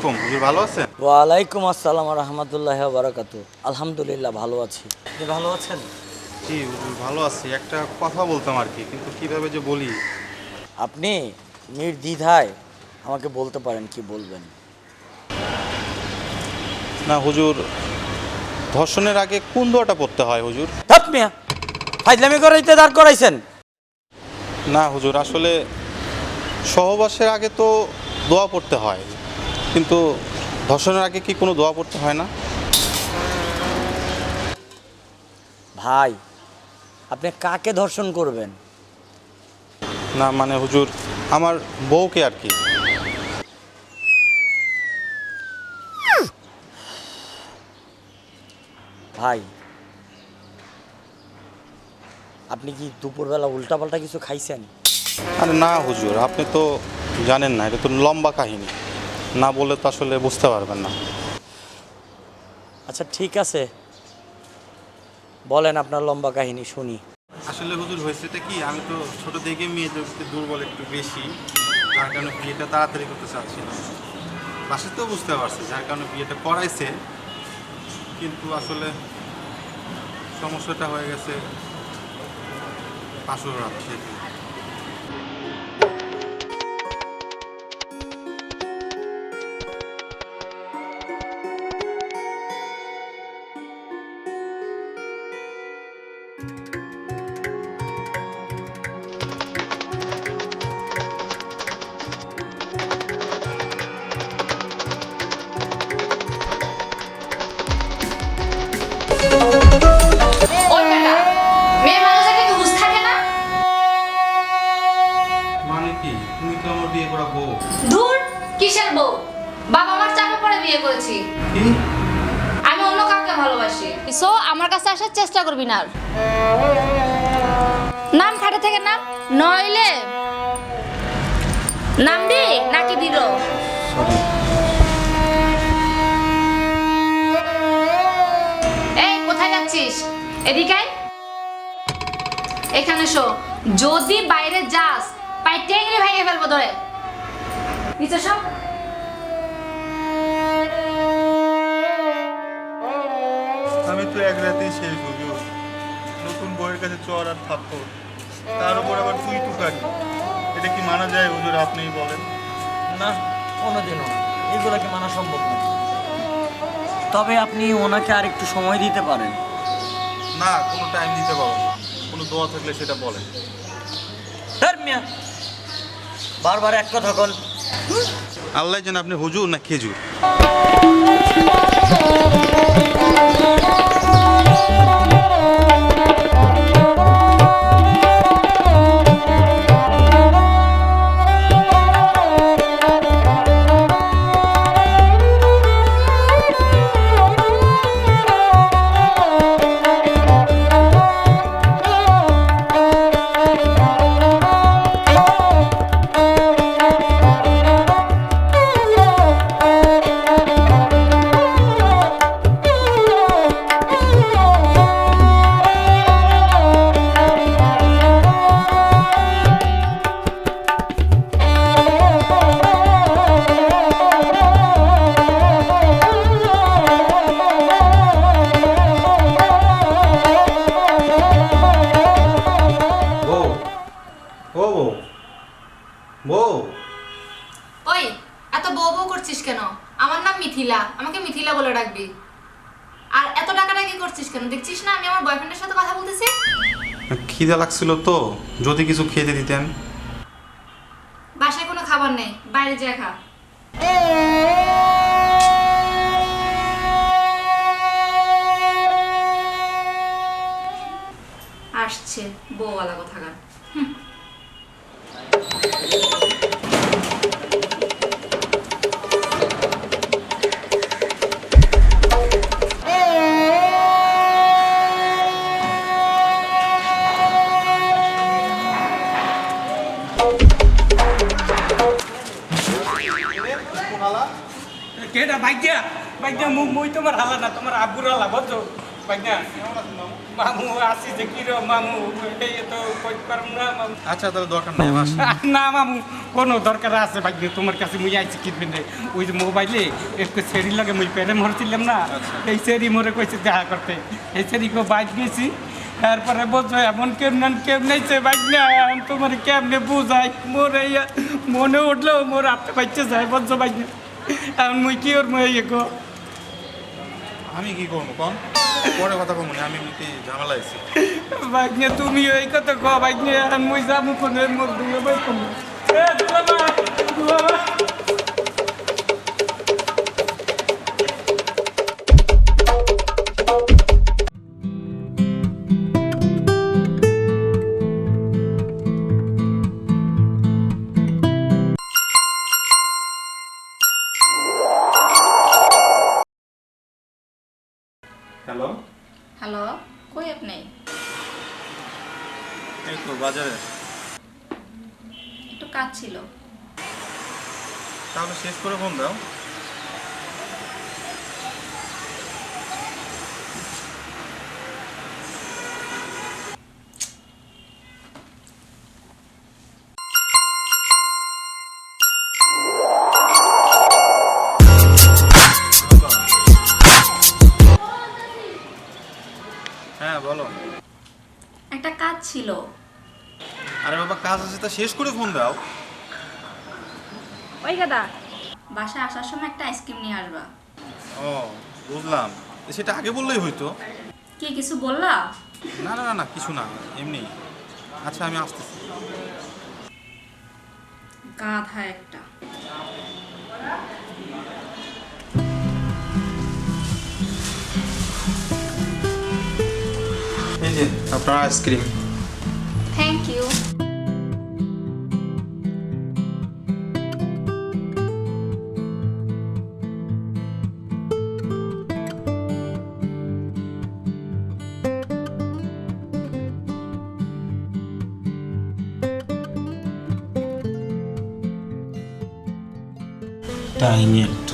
আলাইকুম। হুজুর ভালো আছেন? ওয়ালাইকুম আসসালাম রহমতুল্লাহ বারাকাতু আলহামদুলিল্লাহ ভালো আছি। আপনি ভালো আছেন? জি হুজুর ভালো আছি। একটা কথা বলতাম আর কি কিন্তু কীভাবে যে বলি? আপনি নির্দ্বিধায় আমাকে বলতে পারেন কি বলবেন? না হুজুর ধর্ষণের আগে কোন দোয়াটা পড়তে হয় হুজুর? থাপ মিয়া! ফাইজলামি করাইতে দাঁড় করাইছেন। না হুজুর আসলে সহবাসের আগে তো দোয়া পড়তে হয়। কিন্তু ধর্ষণের আগে কি কোনো দোয়া পড়তে হয় না? ভাই আপনি কাকে ধর্ষণ করবেন? না মানে হুজুর আমার বউকে আর কি। ভাই আপনি কি দুপুরবেলা উল্টাপাল্টা কিছু খাইছেন? আরে না হুজুর আপনি তো জানেন না এটা তো লম্বা কাহিনী। না বলে তো আসলে বুঝতে পারবেন না। আচ্ছা ঠিক আছে। বলেন আপনার লম্বা কাহিনী শুনি। আসলে হুজুর হয়েছেটা কি? আমি তো ছোট থেকে মেয়েদের দুর্বল একটু বেশি তার কারণে বিয়েটা তাড়াতাড়ি করতে চাচ্ছি না তো বুঝতে পারছি যার কারণে বিয়েটা করাইছে। কিন্তু আসলে সমস্যাটা হয়ে গেছে পাঁচশো রাত থেকে। সো আমার কাছে আসার চেষ্টা করবি না আর। নাম খাটে থেকে নাম। নইলে নাম দি, নাকি দিল? এই, কোথায় যাচ্ছিস? এদিকে এখানে শো। যদি বাইরে যাস পাই টেংরি ভেঙে ফেলব ধরে নিচে সব তো এক রাতেই শেষ হুজুর নতুন বইয়ের কাছে চর আর থাপ্পড়। তার উপর আবার তুই তুকারি এটা কি মানা যায় হুজুর আপনিই বলেন। না কোনোদিনও এগুলো কি মানা সম্ভব না? তবে আপনি ওনাকে আর একটু সময় দিতে পারেন। না কোনো টাইম দিতে পারো না। কোনো দোয়া থাকলে সেটা বলেন। মিয়া। বারবার এক কথা কল আল্লাহ যেন আপনি হুজুর না খেজুর। করছিস কেন? আমার নাম মিথিলা আমাকে মিথিলা বলে ডাকবি। আর এত টাকাটা কি করছিস কেন? দেখছিস না আমি আমার বয়ফ্রেন্ডের সাথে কথা বলতেছি? খিদা লাগছিল তো যদি কিছু খেতে দিতেন। বাসায় কোনো খাবার নেই বাইরে যা খা। আসছে বউওয়ালা কোথাকার। কেটা ভাগ্যা ভাগ্যা মুখ মুই তোমার হালা না তোমার আব্বুর হালা বুঝছ? ভাইনা মামু আসি যে কি রে মামু? এই তো কই পারম না মামু। আচ্ছা তাহলে দরকার নাই বাস। না মামু কোনো দরকার আছে ভাগ্য তোমার কাছে মুই আইছি কিনবেন রে ওই যে মোবাইলে একটু সেরি লাগে মুই প্যারে মরছিলাম না। এই সেরি মরে কইছে দেখা করতে। এই সেরি কো বাইক গেছি। তারপরে বলছো এমন কেমন কেমনেছে বাইক না তোমার কেমনে বুঝাই? মোর মনে উঠল মোর আপনি বাইচ্ছে যায় বলছো বাইক এখন মুই কি ওর মুই গো আমি কি করব কম পরে কথা কম আমি এমনিতে ঝামেলা আছি ভাগ্নে তুমি ওই কথা কো ভাগ্নে এখন মুই যাব কোন মোর দুই ভাই কম। এ দুলা ভাই দুলা ভাই কাজ ছিল। তাহলে শেষ করে ফোন দাও। হ্যাঁ বলো। একটা কাজ ছিল। আরে বাবা কাজ আছে তা শেষ করে ফোন দাও। ওই গাদা। বাসায় আসার সময় একটা আইসক্রিম নিয়ে আসবা। ও বুঝলাম। সেটা আগে বললেই হইতো। কি কিছু বললা? না না না না কিছু না এমনি। আচ্ছা আমি আসতেছি। গাধা একটা। এই যে আপনার আইসক্রিম টাইনি একটা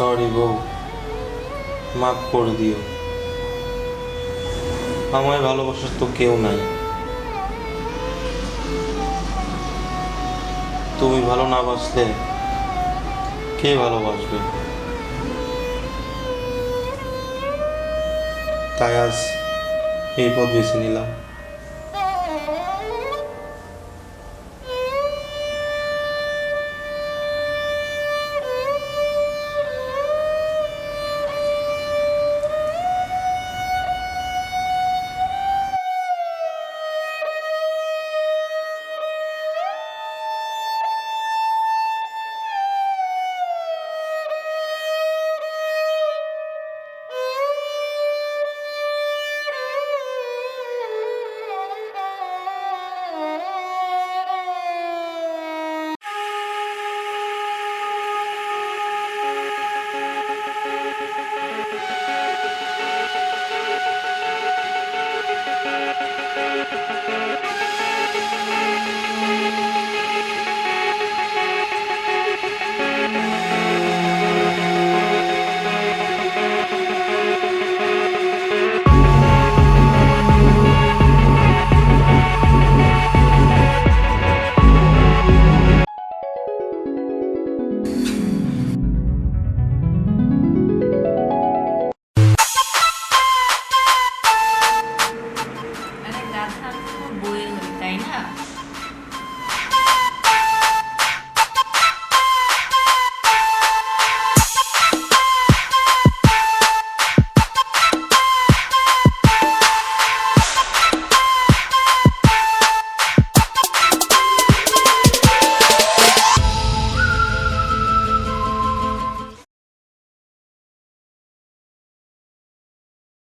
সরি বউ। মাফ করে দিও। আমায় ভালোবাসার তো কেউ নাই। তুমি ভালো না বাসলে কে ভালোবাসবে? তাই আজ এই পথ বেছে নিলাম।